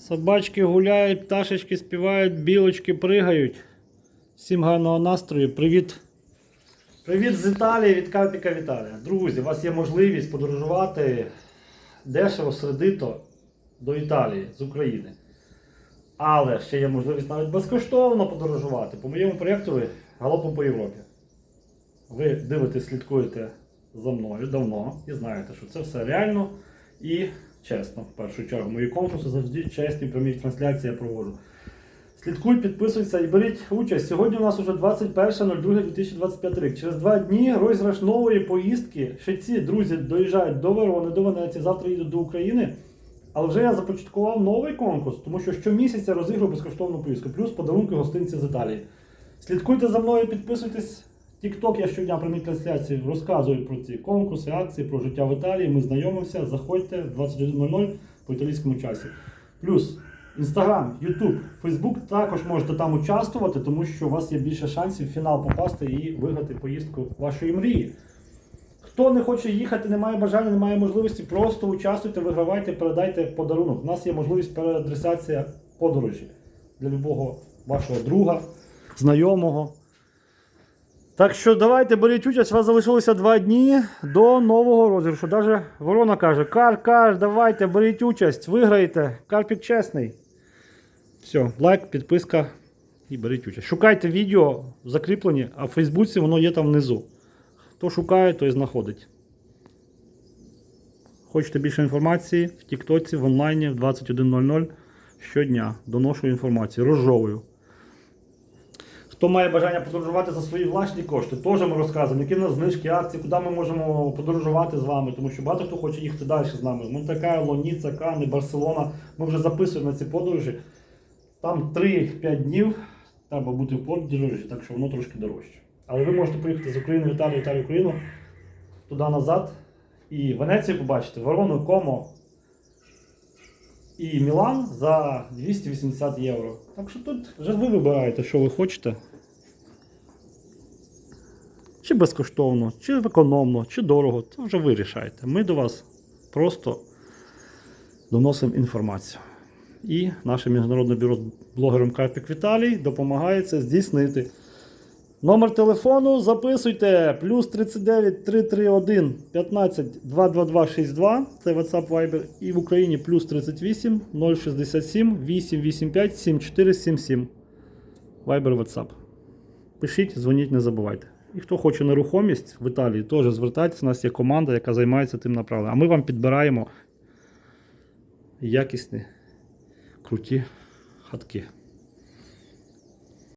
Собачки гуляють, пташечки співають, білочки пригають. Всім гарного настрою. Привіт. Привіт з Італії від Карпіка Віталія. Друзі, у вас є можливість подорожувати дешево середито до Італії з України. Але ще є можливість навіть безкоштовно подорожувати по моєму проєкту Галопом по Європі. Ви дивитесь, слідкуєте за мною давно і знаєте, що це все реально і чесно. В першу чергу, мої конкурси завжди чесні, прямі трансляції я проводжу. Слідкуй, підписуйся і беріть участь. Сьогодні у нас вже 21.02.2025 рік. Через два дні розіграш нової поїздки. Ще ці друзі доїжджають до Верони, до Венеції, завтра їдуть до України. Але вже я започаткував новий конкурс, тому що щомісяця розіграю безкоштовну поїздку, плюс подарунки гостинці з Італії. Слідкуйте за мною, підписуйтесь. Тікток я щодня прямі трансляції розказую про ці конкурси, акції, про життя в Італії. Ми знайомимося. Заходьте в 21.00 по італійському часі. Плюс Інстаграм, Ютуб, Фейсбук також можете там участвувати, тому що у вас є більше шансів в фінал попасти і виграти поїздку вашої мрії. Хто не хоче їхати, не має бажання, не має можливості, просто участвуйте, вигравайте, передайте подарунок. У нас є можливість переадресація подорожі для любого вашого друга, знайомого. Так що давайте беріть участь, у вас залишилося два дні до нового розіграшу. Даже ворона каже: Кар, кар, давайте, беріть участь, виграєте. Карпік чесний. Все, лайк, підписка і беріть участь. Шукайте відео в закріпленні, а в Фейсбуці воно є там внизу. Хто шукає, той знаходить. Хочете більше інформації в Тіктоці, в онлайні в 21.00 щодня. Доношу інформацію, розжовую. Хто має бажання подорожувати за свої власні кошти, теж ми розказуємо, які в нас знижки, акції, куди ми можемо подорожувати з вами, тому що багато хто хоче їхати далі з нами. Монте-Карло, Ніцца, Канни, Барселона. Ми вже записуємо на ці подорожі. Там 3-5 днів треба бути в подорожі, так що воно трошки дорожче. Але ви можете поїхати з України в Італію, Італію, Україну, туди назад. І Венецію побачити, Ворону, Комо і Мілан за 280 євро. Так що тут вже ви вибираєте, що ви хочете. Чи безкоштовно, чи економно, чи дорого, це вже ви рішаєте. Ми до вас просто доносимо інформацію. І наше міжнародне бюро блогером Карпік Віталій допомагає це здійснити. Номер телефону записуйте плюс 39 331 15 222 62. Це WhatsApp Viber. І в Україні плюс 38 067 885 7477. Viber WhatsApp. Пишіть, дзвоніть, не забувайте. І хто хоче нерухомість в Італії, теж звертайтеся. У нас є команда, яка займається тим направленням. А ми вам підбираємо якісні, круті хатки.